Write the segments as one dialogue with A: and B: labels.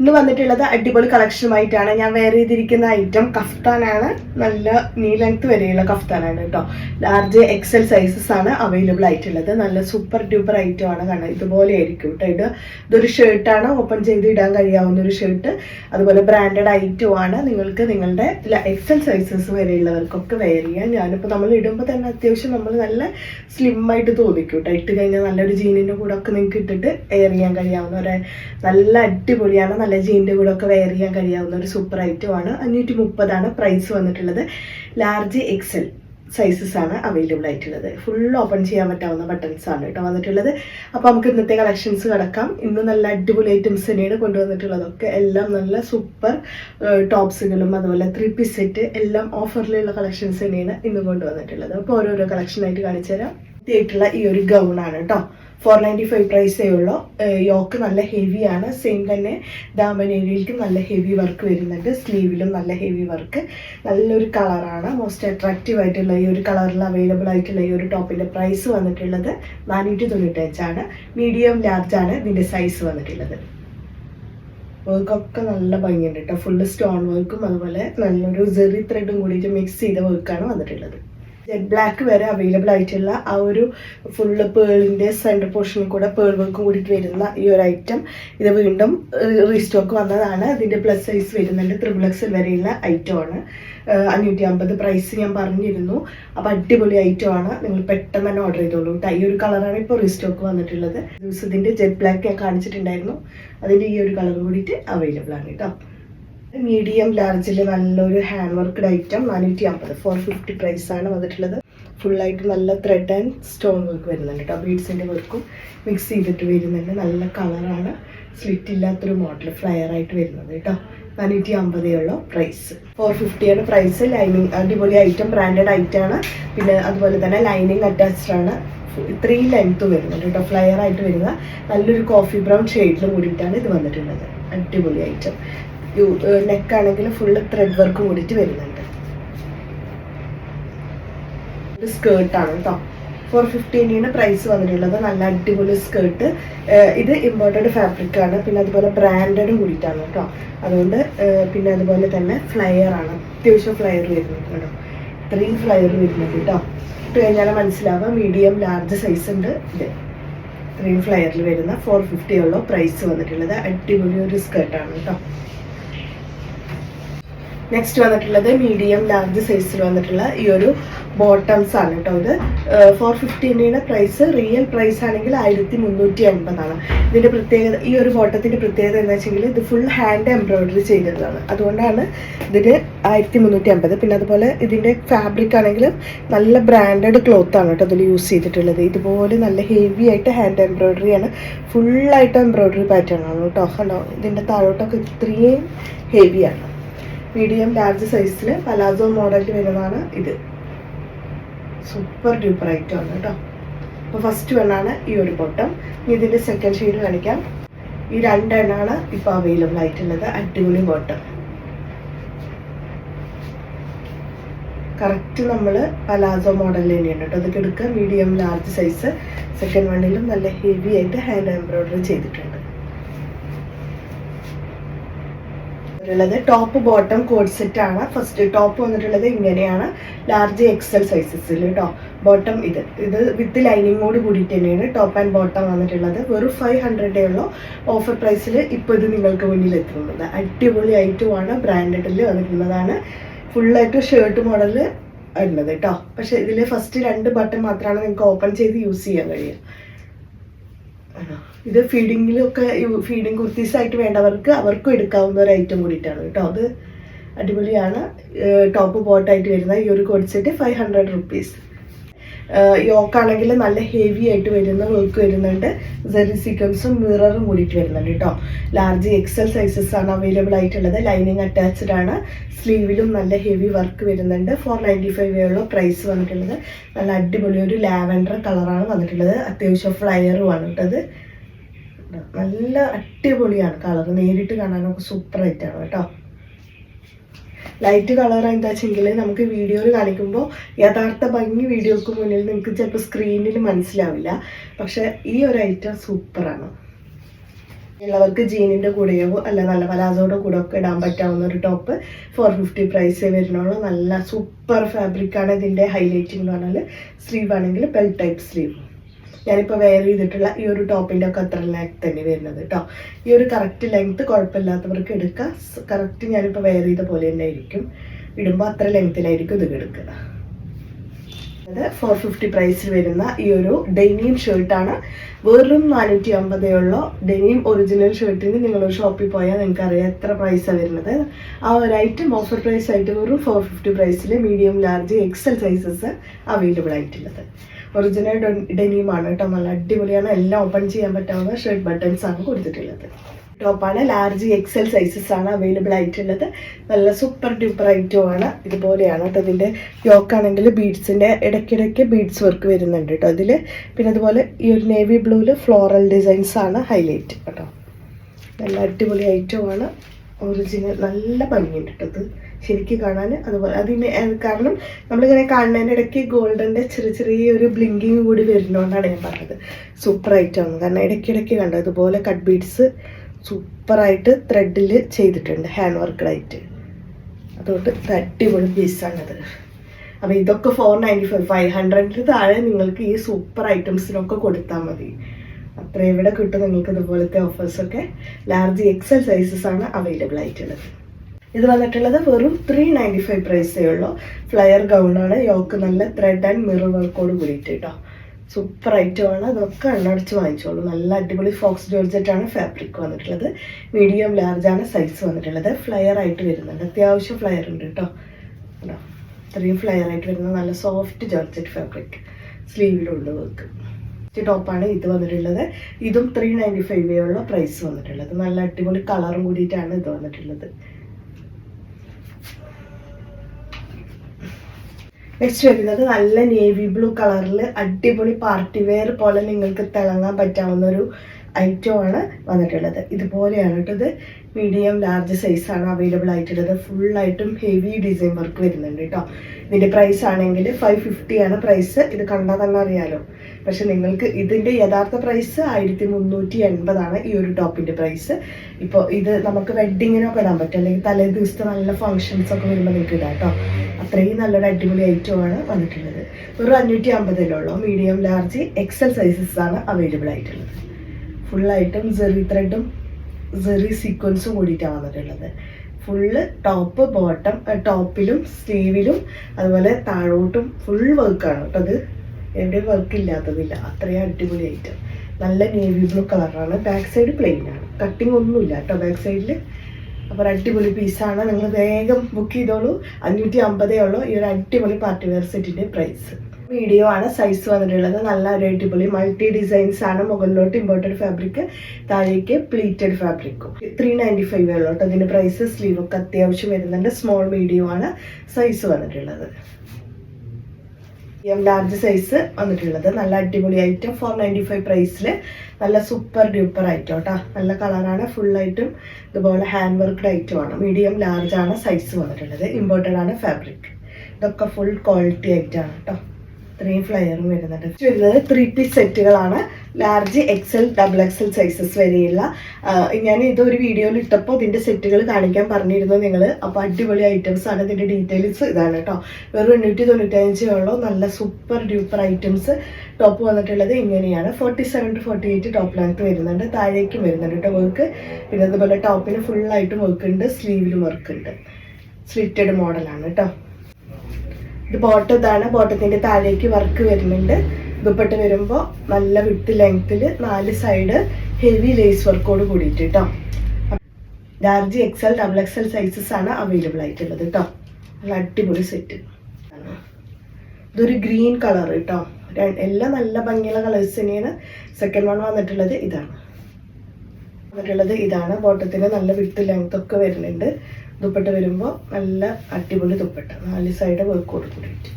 A: ഇന്ന് വന്നിട്ടുള്ളത് അടിപൊളി കളക്ഷനുമായിട്ടാണ് ഞാൻ വെയർ ചെയ്തിരിക്കുന്ന ഐറ്റം കഫ്താനാണ് നല്ല നീ ലെങ്ത് വരെയുള്ള കഫ്താനാണ് കേട്ടോ. ലാർജ് എക്സൽ സൈസസ് ആണ് അവൈലബിൾ ആയിട്ടുള്ളത്. നല്ല സൂപ്പർ ഡ്യൂപ്പർ ഐറ്റം ആണ്. കാരണം ഇതുപോലെ ആയിരിക്കും കേട്ടോ ഇത്. ഇതൊരു ഷർട്ടാണ് ഓപ്പൺ ചെയ്ത് ഇടാൻ കഴിയാവുന്ന ഒരു ഷർട്ട് അതുപോലെ ബ്രാൻഡഡ് ഐറ്റം ആണ്. നിങ്ങൾക്ക് നിങ്ങളുടെ എക്സൽ സൈസസ് വരെയുള്ളവർക്കൊക്കെ വെയർ ചെയ്യാം. ഞാനിപ്പോൾ നമ്മൾ ഇടുമ്പോൾ തന്നെ അത്യാവശ്യം നമ്മൾ നല്ല സ്ലിം ആയിട്ട് തോന്നിക്കും കേട്ടോ. ഇട്ട് കഴിഞ്ഞാൽ നല്ലൊരു ജീനിന്റെ കൂടെ ഒക്കെ നിങ്ങൾക്ക് ഇട്ടിട്ട് എയർ ചെയ്യാൻ കഴിയാവുന്ന ഒരു നല്ല അടിപൊളിയാണ്. നല്ല ജീന്റെ കൂടെ ഒക്കെ വെയർ ചെയ്യാൻ കഴിയാവുന്ന ഒരു സൂപ്പർ ഐറ്റം ആണ്. അഞ്ഞൂറ്റി മുപ്പതാണ് പ്രൈസ് വന്നിട്ടുള്ളത്. ലാർജ് എക്സൽ സൈസസ് ആണ് അവൈലബിൾ ആയിട്ടുള്ളത്. ഫുൾ ഓപ്പൺ ചെയ്യാൻ പറ്റാവുന്ന ബട്ടൺസ് ആണ് കേട്ടോ വന്നിട്ടുള്ളത്. അപ്പോൾ നമുക്ക് ഇന്നത്തെ കളക്ഷൻസ് കിടക്കാം. ഇന്ന് നല്ല അടിപൊളി ഐറ്റംസ് തന്നെയാണ് കൊണ്ടുവന്നിട്ടുള്ളതൊക്കെ. എല്ലാം നല്ല സൂപ്പർ ടോപ്സുകളും അതുപോലെ ത്രീ പീസ് സെറ്റ് എല്ലാം ഓഫറിലുള്ള കളക്ഷൻസ് തന്നെയാണ് ഇന്ന് കൊണ്ടുവന്നിട്ടുള്ളത്. അപ്പോൾ ഓരോരോ കളക്ഷനായിട്ട് കാണിച്ചു തരാം ആയിട്ടുള്ള ഈ ഒരു ഗൗൺ ആണ് കേട്ടോ. ഫോർ നയന്റി ഫൈവ് പ്രൈസേ ഉള്ളൂ. യോക്ക് നല്ല ഹെവിയാണ് സെയിം തന്നെ ദാമൻ ഏരിയയിലേക്ക് നല്ല ഹെവി വർക്ക് വരുന്നുണ്ട്. സ്ലീവിലും നല്ല ഹെവി വർക്ക് നല്ലൊരു കളറാണ് മോസ്റ്റ് അട്രാക്റ്റീവ് ആയിട്ടുള്ള ഈ ഒരു കളറിൽ അവൈലബിൾ ആയിട്ടുള്ള ഈ ഒരു ടോപ്പിന്റെ പ്രൈസ് വന്നിട്ടുള്ളത് നാനൂറ്റി തൊണ്ണൂറ്റഞ്ചാണ് മീഡിയം ലാർജാണ് ഇതിന്റെ സൈസ് വന്നിട്ടുള്ളത്. വർക്കൊക്കെ നല്ല ഭംഗിയുണ്ട് കേട്ടോ ഫുള്ള് സ്റ്റോൺ വർക്കും അതുപോലെ നല്ലൊരു ജെറി ത്രെഡും കൂടിയിട്ട് മിക്സ് ചെയ്ത വർക്കാണ് വന്നിട്ടുള്ളത്. ജെറ്റ് ബ്ലാക്ക് വരെ അവൈലബിൾ ആയിട്ടുള്ള ആ ഒരു ഫുള്ള് പേളിന്റെ സെന്റർ പോർഷനിൽ കൂടെ പേൾ വർക്കും കൂടിയിട്ട് വരുന്ന ഈ ഒരു ഐറ്റം ഇത് വീണ്ടും റീസ്റ്റോക്ക് വന്നതാണ്. ഇതിന്റെ പ്ലസ് സൈസ് വരുന്നുണ്ട് ത്രിബിൾ എക്സിൽ വരെയുള്ള ഐറ്റമാണ് അഞ്ഞൂറ്റി അമ്പത് പ്രൈസ് ഞാൻ പറഞ്ഞിരുന്നു. അപ്പോൾ അടിപൊളി ഐറ്റമാണ് നിങ്ങൾ പെട്ടെന്ന് തന്നെ ഓർഡർ ചെയ്തോളൂ കേട്ടോ ഈ ഒരു കളറാണ് ഇപ്പോൾ റീസ്റ്റോക്ക് വന്നിട്ടുള്ളത്. ഇതിന്റെ ജെറ്റ് ബ്ലാക്ക് ഞാൻ കാണിച്ചിട്ടുണ്ടായിരുന്നു. അതിന്റെ ഈ ഒരു കളർ കൂടിയിട്ട് അവൈലബിൾ ആണ് കേട്ടോ മീഡിയം ലാർജിൽ നല്ലൊരു ഹാൻഡ് വർക്ക്ഡ് ഐറ്റം നാനൂറ്റി അമ്പത് ഫോർ ഫിഫ്റ്റി പ്രൈസാണ് വന്നിട്ടുള്ളത് ഫുള്ളായിട്ട് നല്ല ത്രെഡ് ആൻഡ് സ്റ്റോൺ വർക്ക് വരുന്നുണ്ട് കേട്ടോ ബീഡ്സിന്റെ വർക്കും മിക്സ് ചെയ്തിട്ട് വരുന്നുണ്ട്. നല്ല കളറാണ് സ്ലിറ്റ് ഇല്ലാത്തൊരു മോഡൽ ഫ്ലയർ ആയിട്ട് വരുന്നത് കേട്ടോ നാനൂറ്റി അമ്പതേ ഉള്ളൂ പ്രൈസ് ഫോർ ഫിഫ്റ്റിയാണ് പ്രൈസ് ലൈനിങ് അടിപൊളി ഐറ്റം ബ്രാൻഡഡ് ഐറ്റം ആണ്. പിന്നെ അതുപോലെ തന്നെ ലൈനിങ് അറ്റാച്ച്ഡ് ആണ്. ഇത്രയും ലെങ്ത്ത് വരുന്നുണ്ട് കേട്ടോ ഫ്ലയർ ആയിട്ട് വരുന്ന നല്ലൊരു കോഫി ബ്രൗൺ ഷെയ്ഡിലും കൂടിയിട്ടാണ് ഇത് വന്നിട്ടുള്ളത്. അടിപൊളി ഐറ്റം നെക്ക് ആണെങ്കിൽ ഫുള്ള് ത്രെഡ് വർക്ക് കൂടിയിട്ട് വരുന്നുണ്ട്. ഇത് സ്കേർട്ടാണ് കേട്ടോ ഫോർ ഫിഫ്റ്റീനാണ് പ്രൈസ് വന്നിട്ടുള്ളത്. നല്ല അടിപൊളി സ്കേർട്ട് ഇത് ഇമ്പോർട്ടഡ് ഫാബ്രിക് ആണ്. പിന്നെ അതുപോലെ ബ്രാൻഡഡ് കൂടിയിട്ടാണ് കേട്ടോ അതുകൊണ്ട് പിന്നെ അതുപോലെ തന്നെ ഫ്ലയർ ആണ്. അത്യാവശ്യം ഫ്ലയർ വരുന്നത് കേട്ടോ ഇത്രയും ഫ്ലയർ വരുന്നത് കേട്ടോ ഇട്ട് കഴിഞ്ഞാൽ മനസ്സിലാവുക. മീഡിയം ലാർജ് സൈസ് ഉണ്ട്. ഇത് ഇത്രയും ഫ്ലയറിൽ വരുന്ന ഫോർ ഫിഫ്റ്റി പ്രൈസ് വന്നിട്ടുള്ളത്. അടിപൊളി ഒരു സ്കേർട്ടാണ് കേട്ടോ നെക്സ്റ്റ് വന്നിട്ടുള്ളത് മീഡിയം ലാർജ് സൈസിൽ വന്നിട്ടുള്ള ഈ ഒരു ബോട്ടംസ് ആണ് കേട്ടോ ഇത്. ഫോർ ഫിഫ്റ്റീന്റെ പ്രൈസ് റിയൽ പ്രൈസ് ആണെങ്കിൽ ആയിരത്തി മുന്നൂറ്റി അൻപതാണ് ഇതിന്റെ പ്രത്യേകത ഈ ഒരു ബോട്ടത്തിന്റെ പ്രത്യേകത എന്താ വെച്ചെങ്കിൽ ഇത് ഫുൾ ഹാൻഡ് എംബ്രോയിഡറി ചെയ്തതാണ്. അതുകൊണ്ടാണ് ഇതിന് ആയിരത്തി മുന്നൂറ്റി അമ്പത് പിന്നെ അതുപോലെ ഇതിന്റെ ഫാബ്രിക് ആണെങ്കിലും നല്ല ബ്രാൻഡഡ് ക്ലോത്ത് ആണ് കേട്ടോ ഇതിൽ യൂസ് ചെയ്തിട്ടുള്ളത്. ഇതുപോലെ നല്ല ഹെവി ആയിട്ട് ഹാൻഡ് എംബ്രോയിഡറി ആണ്. ഫുള്ളായിട്ട് എംബ്രോയിഡറി പാറ്റേൺ ആണ് കേട്ടോ കണ്ടോ? ഇതിന്റെ താഴോട്ടൊക്കെ ഇത്രയും ഹെവിയാണ് മീഡിയം ലാർജ് സൈസിൽ പലാസോ മോഡലിൽ വരുന്നതാണ് ഇത്. സൂപ്പർ ഡ്യൂപ്പർ ഐറ്റം ആണ് കേട്ടോ. അപ്പോൾ ഫസ്റ്റ് വണ്ണാണ് ഈ ഒരു ബോട്ടം ഇനി ഇതിന്റെ സെക്കൻഡ് ഷെയ്ഡ് കാണിക്കാം. ഈ രണ്ടെണ്ണാണ് ഇപ്പോൾ അവൈലബിൾ ആയിട്ടുള്ളത്. അടിപൊളി ബോട്ടം കറക്റ്റ് നമ്മൾ പലാസോ മോഡലിൽ തന്നെയാണ് കേട്ടോ. അതൊക്കെ എടുക്കുക. മീഡിയം ലാർജ് സൈസ് സെക്കൻഡ് വണ്ണിലും നല്ല ഹെവി ആയിട്ട് ഹാൻഡ് എംബ്രോയിഡറി ചെയ്തിട്ടുണ്ട്. ഉള്ളത് ടോപ്പ് ബോട്ടം കോഡ് സെറ്റ് ആണ്. ഫസ്റ്റ് ടോപ്പ് വന്നിട്ടുള്ളത് ഇങ്ങനെയാണ്. ലാർജ് എക്സൽ സൈസസിൽ കേട്ടോ ബോട്ടം ഇത്. ഇത് വിത്ത് ലൈനിങ്ങോട് കൂടിയിട്ട് തന്നെയാണ് ടോപ്പ് ആൻഡ് ബോട്ടം വന്നിട്ടുള്ളത്. വെറും ഫൈവ് ഹൺഡ്രഡേ ഉള്ളൂ. ഓഫർ പ്രൈസിൽ ഇപ്പോൾ ഇത് നിങ്ങൾക്ക് മുന്നിൽ എത്തുന്നത്. അടിപൊളി ഐറ്റമാണ് ബ്രാൻഡഡിൽ വന്നിട്ടുള്ളതാണ്. ഫുള്ളായിട്ട് ഷർട്ട് മോഡൽ ഉള്ളത് കേട്ടോ പക്ഷേ ഇതിൽ ഫസ്റ്റ് രണ്ട് ബട്ടൺ മാത്രമാണ് നിങ്ങൾക്ക് ഓപ്പൺ ചെയ്ത് യൂസ് ചെയ്യാൻ കഴിയുക? ഇത് ഫീഡിങ്ങിലൊക്കെ ഫീഡിങ് കുർത്തീസ് ആയിട്ട് വേണ്ടവർക്ക് അവർക്കും എടുക്കാവുന്ന ഒരു ഐറ്റം കൂടിയിട്ടാണ് കേട്ടോ. അത് അടിപൊളിയാണ്. ടോപ്പ് ബോട്ടായിട്ട് വരുന്ന ഈ ഒരു coord set five hundred rupees യോക്കാണെങ്കിൽ നല്ല ഹെവി ആയിട്ട് വരുന്ന വർക്ക് വരുന്നുണ്ട്. സെറി സീക്വൻസും മിററും കൂടിയിട്ട് വരുന്നുണ്ട് കേട്ടോ. ലാർജ് എക്സൽ സൈസസ് ആണ് അവൈലബിൾ ആയിട്ടുള്ളത്. ലൈനിങ് അറ്റാച്ച്ഡ് ആണ്. സ്ലീവിലും നല്ല ഹെവി വർക്ക് വരുന്നുണ്ട്. ഫോർ നയന്റി ഫൈവ് ഉള്ള പ്രൈസ് വന്നിട്ടുള്ളത്. നല്ല അടിപൊളി ഒരു ലാവൻഡർ കളറാണ് വന്നിട്ടുള്ളത്. അത്യാവശ്യം ഫ്ലയറും ആണ് കേട്ടത്. നല്ല അടിപൊളിയാണ് കളർ നേരിട്ട് കാണാനൊക്കെ സൂപ്പർ ആയിട്ടാണ് കേട്ടോ. ലൈറ്റ് കളർ എന്താ വെച്ചെങ്കിൽ നമുക്ക് വീഡിയോയിൽ കാണിക്കുമ്പോൾ യഥാർത്ഥ ഭംഗി വീഡിയോക്ക് മുന്നിൽ നിങ്ങൾക്ക് ചിലപ്പോൾ സ്ക്രീനിൽ മനസ്സിലാവില്ല. പക്ഷെ ഈ ഒരു ഐറ്റം സൂപ്പറാണ് ഉള്ളവർക്ക് ജീനിന്റെ കൂടെയോ അല്ല നല്ല പലാസോയുടെ കൂടെ ഒക്കെ ഇടാൻ പറ്റാവുന്ന ഒരു ടോപ്പ് ഫോർ ഫിഫ്റ്റി പ്രൈസ് വരുന്നുള്ളൂ നല്ല സൂപ്പർ ഫാബ്രിക്കാണ് ഇതിന്റെ ഹൈലൈറ്റിംഗ് എന്ന് പറഞ്ഞാൽ സ്ലീവ് ആണെങ്കിൽ ബെൽ ടൈപ്പ് സ്ലീവ് ഞാനിപ്പോൾ വെയർ ചെയ്തിട്ടുള്ള ഈ ഒരു ടോപ്പിന്റെ ഒക്കെ അത്ര ലെങ്ത് തന്നെ വരുന്നത് കേട്ടോ ഈ ഒരു കറക്റ്റ് ലെങ്ത് കുഴപ്പമില്ലാത്തവർക്ക് എടുക്കുക കറക്റ്റ് ഞാനിപ്പോൾ വെയർ ചെയ്ത പോലെ തന്നെ ആയിരിക്കും. ഇടുമ്പോൾ അത്ര ലെങ്ത്തിലായിരിക്കും ഇത് എടുക്കുക. അത് ഫോർ ഫിഫ്റ്റി പ്രൈസിൽ വരുന്ന ഈ ഒരു ഡെനിയം ഷർട്ടാണ് വെറും നാനൂറ്റി അമ്പതേ ഉള്ളൂ ഡെനിയം ഒറിജിനൽ ഷർട്ടിന് നിങ്ങൾ ഷോപ്പിൽ പോയാൽ നിങ്ങൾക്ക് അറിയാം എത്ര പ്രൈസാണ് വരുന്നത്. ആ ഒരു ഐറ്റം ഓഫർ പ്രൈസ് ആയിട്ട് വെറും ഫോർ ഫിഫ്റ്റി പ്രൈസിൽ medium large XL sizes available ആയിട്ടുള്ളത്. ഒറിജിനൽ ഡെനിയുമാണ് കേട്ടോ. നല്ല അടിപൊളിയാണ്. എല്ലാം ഓപ്പൺ ചെയ്യാൻ പറ്റാവുന്ന ഷർട്ട് ബട്ടൺസ് ആണ് കൊടുത്തിട്ടുള്ളത്. ടോപ്പാണ് ലാർജ് എക്സൽ സൈസസ് ആണ് അവൈലബിൾ ആയിട്ടുള്ളത്. നല്ല സൂപ്പർ ഡ്യൂപ്പർ ഐറ്റവും ആണ്. ഇതുപോലെയാണ് കേട്ടോ ഇതിന്റെ യോക്കാണെങ്കിൽ ബീഡ്സിന്റെ ഇടയ്ക്കിടയ്ക്ക് ബീഡ്സ് വർക്ക് വരുന്നുണ്ട് കേട്ടോ ഇതിൽ പിന്നെ അതുപോലെ ഈ ഒരു നേവി ബ്ലൂവിൽ ഫ്ലോറൽ ഡിസൈൻസ് ആണ് ഹൈലൈറ്റ് കേട്ടോ. നല്ല അടിപൊളി ഐറ്റമാണ് ഒറിജിനൽ നല്ല ഭംഗിയുണ്ട് കേട്ടോ ഇത്. ശരിക്കും കാണാൻ അതുപോലെ അത് കാരണം നമ്മളിങ്ങനെ കാണുന്നതിന്റെ ഇടയ്ക്ക് ഗോൾഡന്റെ ചെറിയ ചെറിയ ഒരു ബ്ലിങ്കിങ് കൂടി വരുന്നതുകൊണ്ടാണ് ഞാൻ പറഞ്ഞത്. സൂപ്പർ ഐറ്റമാണ് കാരണം ഇടയ്ക്കിടയ്ക്ക് കണ്ടോ ഇതുപോലെ കട്ട് ബീഡ്സ് സൂപ്പറായിട്ട് ത്രെഡിൽ ചെയ്തിട്ടുണ്ട് ഹാൻഡ് വർക്കഡായിട്ട് അതുകൊണ്ട് അടിപൊളി പീസാണത്. അപ്പോൾ ഇതൊക്കെ ഫോർ നയന്റി ഫൈവ് ഫൈവ് ഹൺഡ്രഡിന് താഴെ നിങ്ങൾക്ക് ഈ സൂപ്പർ ഐറ്റംസിനൊക്കെ കൊടുത്താൽ മതി. അത്ര ഇവിടെ കിട്ടും നിങ്ങൾക്ക് ഇതുപോലത്തെ ഓഫേഴ്സൊക്കെ ലാർജ് എക്സൽ സൈസസ് ആണ് അവൈലബിൾ ആയിട്ടുള്ളത്. ഇത് വന്നിട്ടുള്ളത് വെറും ത്രീ നയന്റി ഫൈവ് പ്രൈസേ ഉള്ളൂ. ഫ്ലയർ ഗൗണാണ് യോക്ക് നല്ല ത്രെഡ് ആൻഡ് മിറർ വർക്കോട് കൂടിയിട്ട് കേട്ടോ സൂപ്പർ ഐറ്റമാണ് അതൊക്കെ എണ്ണടിച്ച് വാങ്ങിച്ചോളൂ. നല്ല അടിപൊളി ഫോക്സ് ജോർജറ്റാണ് ഫാബ്രിക് വന്നിട്ടുള്ളത്. മീഡിയം ലാർജാണ് സൈസ് വന്നിട്ടുള്ളത്. ഫ്ലയർ ആയിട്ട് വരുന്നുണ്ട്. അത്യാവശ്യം ഫ്ലയർ ഉണ്ട് കേട്ടോ കേട്ടോ ഇത്രയും ഫ്ലയർ ആയിട്ട് വരുന്ന നല്ല സോഫ്റ്റ് ജോർജറ്റ് ഫാബ്രിക് സ്ലീവിലുള്ള വർക്ക് ടോപ്പാണ് ഇത് വന്നിട്ടുള്ളത്. ഇതും ത്രീ നയന്റി ഫൈവേ ഉള്ള പ്രൈസ് വന്നിട്ടുള്ളത്. നല്ല അടിപൊളി കളറും കൂടിയിട്ടാണ് ഇത് വന്നിട്ടുള്ളത്. നെക്സ്റ്റ് വരുന്നത് നല്ല നേവി ബ്ലൂ കളറിൽ അടിപൊളി പാർട്ടി വെയർ പോലെ നിങ്ങൾക്ക് തിളങ്ങാൻ പറ്റാവുന്ന ഒരു ഐറ്റമാണ് വന്നിട്ടുള്ളത്. ഇതുപോലെയാണ് കേട്ടോ ഇത്. മീഡിയം ലാർജ് സൈസാണ് അവൈലബിൾ ആയിട്ടുള്ളത്. ഫുള്ളായിട്ടും ഹെവി ഡിസൈൻ വർക്ക് വരുന്നുണ്ട് കേട്ടോ ഇതിന്റെ പ്രൈസ് ആണെങ്കിൽ ഫൈവ് ഫിഫ്റ്റി ആണ് പ്രൈസ് ഇത് കണ്ടാൽ തന്നെ അറിയാലോ. പക്ഷെ നിങ്ങൾക്ക് ഇതിന്റെ യഥാർത്ഥ പ്രൈസ് ആയിരത്തി മുന്നൂറ്റി എൺപതാണ് ഈ ഒരു ടോപ്പിന്റെ പ്രൈസ് ഇപ്പോൾ ഇത് നമുക്ക് വെഡ്ഡിങ്ങിനൊക്കെ ഇടാൻ പറ്റും. അല്ലെങ്കിൽ തലേ ദിവസത്തെ നല്ല ഫങ്ഷൻസ് ഒക്കെ വരുമ്പോൾ നിങ്ങൾക്ക് ഇടാം കേട്ടോ അത്രയും നല്ലൊരു അടിപൊളി ഐറ്റമാണ് വന്നിട്ടുള്ളത്. വെറും അഞ്ഞൂറ്റി അമ്പതിലുള്ളൂ മീഡിയം ലാർജ് എക്സൽ സൈസസ് ആണ് അവൈലബിൾ ആയിട്ടുള്ളത്. ഫുള്ളായിട്ടും ജെറി ത്രെഡും ജെറി സീക്വൻസും കൂടിയിട്ടാണ് വന്നിട്ടുള്ളത്. ഫുള്ള് ടോപ്പ് ബോട്ടം ടോപ്പിലും സ്ലീവിലും അതുപോലെ താഴോട്ടും ഫുൾ വർക്കാണ് കേട്ടോ അത് എവിടെയും വർക്ക് ഇല്ലാത്തതില്ല. അത്രയും അടിപൊളി ഐറ്റം നല്ല നേവി ബ്ലൂ കളറാണ് ബാക്ക് സൈഡ് പ്ലെയിൻ ആണ്. കട്ടിങ് ഒന്നുമില്ല കേട്ടോ ബാക്ക് സൈഡിൽ അപ്പോൾ അടിപൊളി പീസാണ് നിങ്ങൾ വേഗം ബുക്ക് ചെയ്തോളൂ. അഞ്ഞൂറ്റി അമ്പതേ ഉള്ളൂ. ഈ ഒരു അടിപൊളി പാർട്ടി വെയർ സെറ്റിന്റെ പ്രൈസ് വീഡിയോ ആണ് സൈസ് വന്നിട്ടുള്ളത്. നല്ല ഒരു അടിപൊളി മൾട്ടി ഡിസൈൻസ് ആണ്. മുകളിലോട്ട് ഇമ്പോർട്ടഡ് ഫാബ്രിക് താഴേക്ക് പ്ലീറ്റഡ് ഫാബ്രിക്കും ത്രീ നയന്റി ഫൈവ് ഉള്ളൂ കേട്ടോ. പ്രൈസ് സ്ലീവൊക്കെ അത്യാവശ്യം വരുന്നുണ്ട്. സ്മോൾ മീഡിയം ആണ് സൈസ് വന്നിട്ടുള്ളത്. മീഡിയം ലാർജ് സൈസ് വന്നിട്ടുള്ളത്. നല്ല അടിപൊളി ഐറ്റം ഫോർ നയന്റി ഫൈവ് പ്രൈസിൽ നല്ല സൂപ്പർ ഡ്യൂപ്പർ ഐറ്റം കേട്ടോ നല്ല കളറാണ് ഫുള്ളായിട്ടും ഇതുപോലെ ഹാൻഡ് വർക്ക്ഡ് ഐറ്റം ആണ്. മീഡിയം ലാർജ് ആണ് സൈസ് വന്നിട്ടുള്ളത്. ഇമ്പോർട്ടന്റ് ആണ് ഫാബ്രിക് ഇതൊക്കെ ഫുൾ ക്വാളിറ്റി ആയിട്ടാണ് കേട്ടോ ഇത്രയും ഫ്ലയർ വരുന്നുണ്ട്. വരുന്നത് three piece സെറ്റുകളാണ് large XL double XL sizes വരെയുള്ള ഞാൻ ഇതൊരു വീഡിയോയിൽ ഇട്ടപ്പോൾ ഇതിന്റെ സെറ്റുകൾ കാണിക്കാൻ പറഞ്ഞിരുന്നു നിങ്ങൾ അപ്പോൾ അടിപൊളി ഐറ്റംസ് ആണ് ഇതിന്റെ ഡീറ്റെയിൽസ് ഇതാണ് കേട്ടോ വെറും എണ്ണൂറ്റി തൊണ്ണൂറ്റഞ്ചേ ഉള്ളൂ. നല്ല സൂപ്പർ ഡ്യൂപ്പർ ഐറ്റംസ് ടോപ്പ് വന്നിട്ടുള്ളത് ഇങ്ങനെയാണ്. Forty seven to forty eight top length വരുന്നുണ്ട്. താഴേക്കും വരുന്നുണ്ട് കേട്ടോ വർക്ക് പിന്നെ അതുപോലെ ടോപ്പിന് ഫുള്ളായിട്ടും വർക്ക് ഉണ്ട്. സ്ലീവിലും വർക്ക് ഉണ്ട്. സ്ലിറ്റഡ് മോഡലാണ് കേട്ടോ ഇത് ബോട്ടം ഇതാണ്. ബോട്ടത്തിന്റെ താഴേക്ക് വർക്ക് വരുന്നുണ്ട്. ദുപ്പട്ട വരുമ്പോൾ നല്ല വിട്ട് ലെങ്ത്തിൽ നാല് സൈഡ് ഹെവി ലേസ് വർക്കോട് കൂടിയിട്ട് കേട്ടോ large XL double XL sizes ആണ് അവൈലബിൾ ആയിട്ടുള്ളത് കേട്ടോ നല്ല അടിപൊളി സെറ്റ് ഇതൊരു ഗ്രീൻ കളർ കേട്ടോ എല്ലാം നല്ല ഭംഗിയുള്ള കളേഴ്സ് തന്നെയാണ്. സെക്കൻഡ് വൺ വന്നിട്ടുള്ളത് ഇതാണ്. വന്നിട്ടുള്ളത് ഇതാണ്. ബോട്ടത്തിന് നല്ല വിട്ട് ലെങ്ത് ഒക്കെ വരുന്നുണ്ട്. ദുപ്പട്ട വരുമ്പോൾ നല്ല അടിപൊളി ദുപ്പട്ട. നാല് സൈഡ് വർക്കോട് കൂടിയിട്ട്.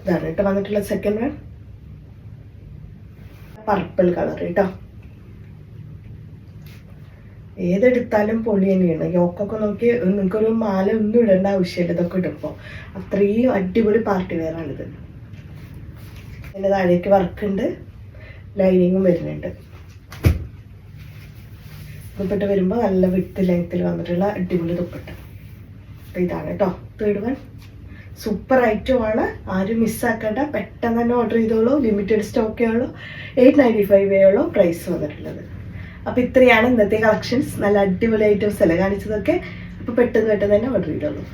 A: ഇതാണ് കേട്ടോ വന്നിട്ടുള്ള സെക്കൻഡ് വൺ പർപ്പിൾ കളർ കേട്ടോ. ഏതെടുത്താലും പൊളി തന്നെയാണ്. യോക്കൊക്കെ നോക്കി നിങ്ങൾക്കൊരു മാല ഒന്നും ഇടേണ്ട ആവശ്യമില്ല. ഇതൊക്കെ ഇടുമ്പോൾ അത്രയും അടിപൊളി പാർട്ടി വേറാണിത് അതിന്റെ താഴേക്ക് വർക്കുണ്ട് ലൈനിങ്ങും വരുന്നുണ്ട്. ദുപ്പട്ട വരുമ്പോൾ നല്ല വിട്ട് ലെങ്ത്തിൽ വന്നിട്ടുള്ള അടിപൊളി ദുപ്പട്ട. അപ്പോൾ ഇതാണ് കേട്ടോ തേർഡ് വൺ സൂപ്പർ ഐറ്റമാണ് ആരും മിസ്സാക്കണ്ട പെട്ടെന്ന് തന്നെ ഓർഡർ ചെയ്തോളൂ. ലിമിറ്റഡ് സ്റ്റോക്കേ ഉള്ളൂ. എയ്റ്റ് നയന്റി ഫൈവേ ഉള്ളൂ പ്രൈസ് വന്നിട്ടുള്ളത്. അപ്പോൾ ഇത്രയാണ് ഇന്നത്തെ കളക്ഷൻസ് നല്ല അടിപൊളി ഐറ്റംസ് അല്ലേ കാണിച്ചതൊക്കെ? അപ്പോൾ പെട്ടെന്ന് പെട്ടെന്ന് തന്നെ ഓർഡർ ചെയ്തോളൂ.